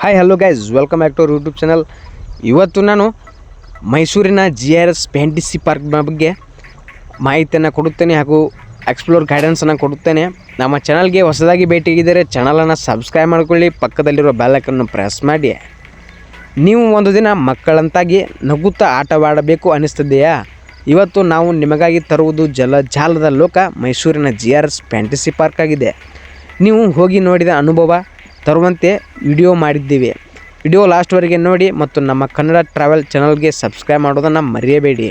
Hi hello guys welcome back to our YouTube channel ಇವತ್ತು ನಾನು ಮೈಸೂರಿನ G R S C park ಬಗ್ಗೆ ಮಾಹಿತಿಯನ್ನು ಕೊಡುತ್ತೇನೆ ಹಾಗೂ ಎಕ್ಸ್ಪ್ಲೋರ್ ಗೈಡೆನ್ಸನ್ನು ಕೊಡುತ್ತೇನೆ. ನಮ್ಮ ಚಾನಲ್ಗೆ ಹೊಸದಾಗಿ ಭೇಟಿಗಿದ್ದರೆ ಚಾನಲನ್ನು ಸಬ್ಸ್ಕ್ರೈಬ್ ಮಾಡ್ಕೊಳ್ಳಿ ಪಕ್ಕದಲ್ಲಿರೋ ಬೆಲ್ಲಕ್ಕನ್ನು ಪ್ರೆಸ್ ಮಾಡಿ. ನೀವು ಒಂದು ದಿನ ಮಕ್ಕಳಂತಾಗಿ ನಗುತ್ತಾ ಆಟವಾಡಬೇಕು ಅನ್ನಿಸ್ತಿದೆಯಾ? ಇವತ್ತು ನಾವು ನಿಮಗಾಗಿ ತರುವುದು ಜಲಜಾಲದ ಲೋಕ ಮೈಸೂರಿನ G R S fantasy park ಆಗಿದೆ. ನೀವು ಹೋಗಿ ನೋಡಿದ ಅನುಭವ ತರುವಂತೆ ವಿಡಿಯೋ ಮಾಡಿದ್ದೀವಿ. ವಿಡಿಯೋ ಲಾಸ್ಟ್ವರೆಗೆ ನೋಡಿ ಮತ್ತು ನಮ್ಮ ಕನ್ನಡ ಟ್ರಾವೆಲ್ ಚಾನಲ್ಗೆ ಸಬ್ಸ್ಕ್ರೈಬ್ ಮಾಡೋದನ್ನು ಮರೆಯಬೇಡಿ.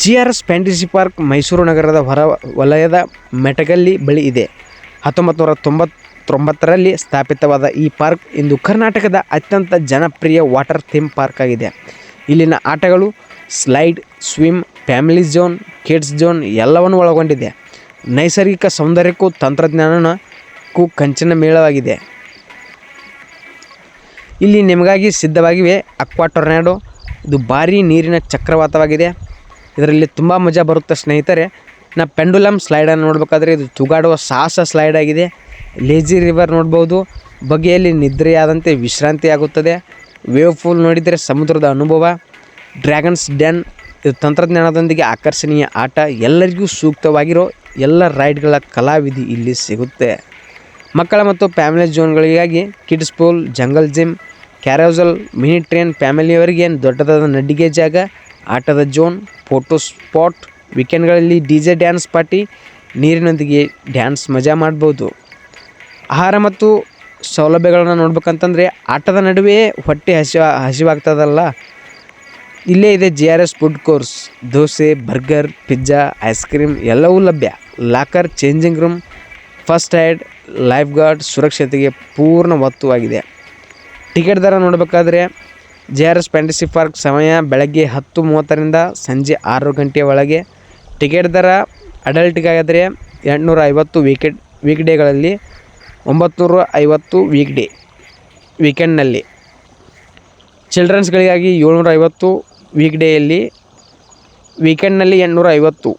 G R S park Mysuru ನಗರದ ಹೊರ ವಲಯದ ಮೆಟಗಲ್ಲಿ ಬಳಿ ಇದೆ. ಹತ್ತೊಂಬತ್ತು ನೂರ ತೊಂಬತ್ತೊಂಬತ್ತರಲ್ಲಿ ಸ್ಥಾಪಿತವಾದ ಈ ಪಾರ್ಕ್ ಇಂದು ಕರ್ನಾಟಕದ ಅತ್ಯಂತ ಜನಪ್ರಿಯ ವಾಟರ್ ಥೀಮ್ ಪಾರ್ಕ್ ಆಗಿದೆ. ಇಲ್ಲಿನ ಆಟಗಳು, slide, swim, family zone, kids zone ಎಲ್ಲವನ್ನು ಒಳಗೊಂಡಿದೆ. ನೈಸರ್ಗಿಕ ಸೌಂದರ್ಯಕ್ಕೂ ತಂತ್ರಜ್ಞಾನಕ್ಕೂ ಕಂಚಿನ ಮೇಳವಾಗಿದೆ. ಇಲ್ಲಿ ನಿಮಗಾಗಿ ಸಿದ್ಧವಾಗಿವೆ ಅಕ್ವಾ ಟೊರ್ನಾಡೋ. ಇದು ಭಾರೀ ನೀರಿನ ಚಕ್ರವಾತವಾಗಿದೆ. ಇದರಲ್ಲಿ ತುಂಬ ಮಜಾ ಬರುತ್ತೆ ಸ್ನೇಹಿತರೆ. ನಾ ಪೆಂಡುಲಮ್ ಸ್ಲೈಡನ್ನು ನೋಡಬೇಕಾದ್ರೆ ಇದು ತೂಗಾಡುವ ಸಾಹಸ ಸ್ಲೈಡ್ ಆಗಿದೆ. ಲೇಜಿ ರಿವರ್ ನೋಡ್ಬೋದು. ಬಗೆಯಲ್ಲಿ ನಿದ್ರೆಯಾದಂತೆ ವಿಶ್ರಾಂತಿ ಆಗುತ್ತದೆ ವೇವ್ ಫುಲ್ ನೋಡಿದರೆ ಸಮುದ್ರದ ಅನುಭವ. ಡ್ರ್ಯಾಗನ್ಸ್ ಡ್ಯಾನ್ ಇದು ತಂತ್ರಜ್ಞಾನದೊಂದಿಗೆ ಆಕರ್ಷಣೀಯ ಆಟ. ಎಲ್ಲರಿಗೂ ಸೂಕ್ತವಾಗಿರೋ ಎಲ್ಲ ರೈಡ್ಗಳ ಕಲಾವಿಧಿ ಇಲ್ಲಿ ಸಿಗುತ್ತೆ. ಮಕ್ಕಳ ಮತ್ತು family ಝೋನ್ಗಳಿಗಾಗಿ kids pool, jungle gym, carousel, mini train ಫ್ಯಾಮಿಲಿಯವರಿಗೆ ದೊಡ್ಡದಾದ ನಡಿಗೆ ಜಾಗ, ಆಟದ ಜೋನ್, ಫೋಟೋ ಸ್ಪಾಟ್, ವೀಕೆಂಡ್ಗಳಲ್ಲಿ ಡಿ ಜೆ ಡ್ಯಾನ್ಸ್ ಪಾರ್ಟಿ, ನೀರಿನೊಂದಿಗೆ ಡ್ಯಾನ್ಸ್ ಮಜಾ ಮಾಡ್ಬೋದು. ಆಹಾರ ಮತ್ತು ಸೌಲಭ್ಯಗಳನ್ನು ನೋಡ್ಬೇಕಂತಂದರೆ ಆಟದ ನಡುವೆ ಹೊಟ್ಟೆ ಹಸಿವ ಹಸಿವಾಗ್ತದಲ್ಲ. ಇಲ್ಲೇ ಇದೆ G R S food court dosa, burger, pizza, ice cream ಎಲ್ಲವೂ ಲಭ್ಯ. Locker changing room first aid lifeguard ಸುರಕ್ಷತೆಗೆ ಪೂರ್ಣ ಒತ್ತುವಾಗಿದೆ. ಟಿಕೆಟ್ ದರ ನೋಡಬೇಕಾದ್ರೆ J R S fantasy park ಸಮಯ ಬೆಳಗ್ಗೆ ಹತ್ತು ಮೂವತ್ತರಿಂದ ಸಂಜೆ ಆರು ಗಂಟೆಯ ಒಳಗೆ. ಟಿಕೆಟ್ ದರ ಅಡಲ್ಟಿಗಾದರೆ ಎಂಟುನೂರ ಐವತ್ತು ವೀಕೆಟ್ ವೀಕ್ ಡೇಗಳಲ್ಲಿ ಒಂಬತ್ತು ಐವತ್ತು ವೀಕ್ ಡೇ ವೀಕೆಂಡ್ನಲ್ಲಿ ಚಿಲ್ಡ್ರನ್ಸ್ಗಳಿಗಾಗಿ ಏಳ್ನೂರ ಐವತ್ತು ವೀಕ್ ಡೇಯಲ್ಲಿ ವೀಕೆಂಡ್ನಲ್ಲಿ ಎಂಟುನೂರ ಐವತ್ತು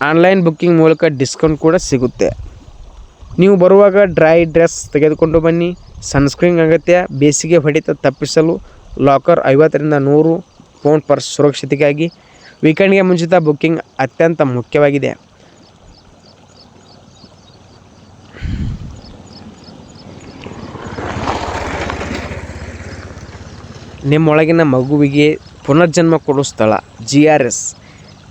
ಆನ್ಲೈನ್ ಬುಕ್ಕಿಂಗ್ ಮೂಲಕ ಡಿಸ್ಕೌಂಟ್ ಕೂಡ ಸಿಗುತ್ತೆ. ನೀವು ಬರುವಾಗ ಡ್ರೈ ಡ್ರೆಸ್ ತೆಗೆದುಕೊಂಡು ಬನ್ನಿ. ಸನ್ಸ್ಕ್ರೀನ್ ಅಗತ್ಯ. ಬೇಸಿಗೆ ಹೊಡೆತ ತಪ್ಪಿಸಲು ಲಾಕರ್ ಐವತ್ತರಿಂದ ನೂರು ಪೌಂಡ್ ಪರ್ ಸುರಕ್ಷತೆಗಾಗಿ ವೀಕೆಂಡ್ಗೆ ಮುಂಚಿತ ಬುಕ್ಕಿಂಗ್ ಅತ್ಯಂತ ಮುಖ್ಯವಾಗಿದೆ. ನಿಮ್ಮೊಳಗಿನ ಮಗುವಿಗೆ ಪುನರ್ಜನ್ಮ ಕೊಡೋ ಸ್ಥಳ ಜಿ ಆರ್ ಎಸ್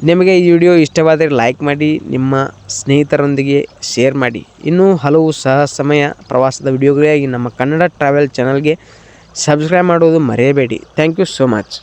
ನಿಮಗೆ ಈ ವಿಡಿಯೋ ಇಷ್ಟವಾದರೆ ಲೈಕ್ ಮಾಡಿ, ನಿಮ್ಮ ಸ್ನೇಹಿತರೊಂದಿಗೆ ಶೇರ್ ಮಾಡಿ. ಇನ್ನೂ ಹಲವು ಸಹ ಸಮಯ ಪ್ರವಾಸದ ವಿಡಿಯೋಗಳಿಗಾಗಿ ನಮ್ಮ ಕನ್ನಡ ಟ್ರಾವೆಲ್ ಚಾನಲ್ಗೆ ಸಬ್ಸ್ಕ್ರೈಬ್ ಮಾಡೋದು ಮರೆಯಬೇಡಿ. Thank you so much.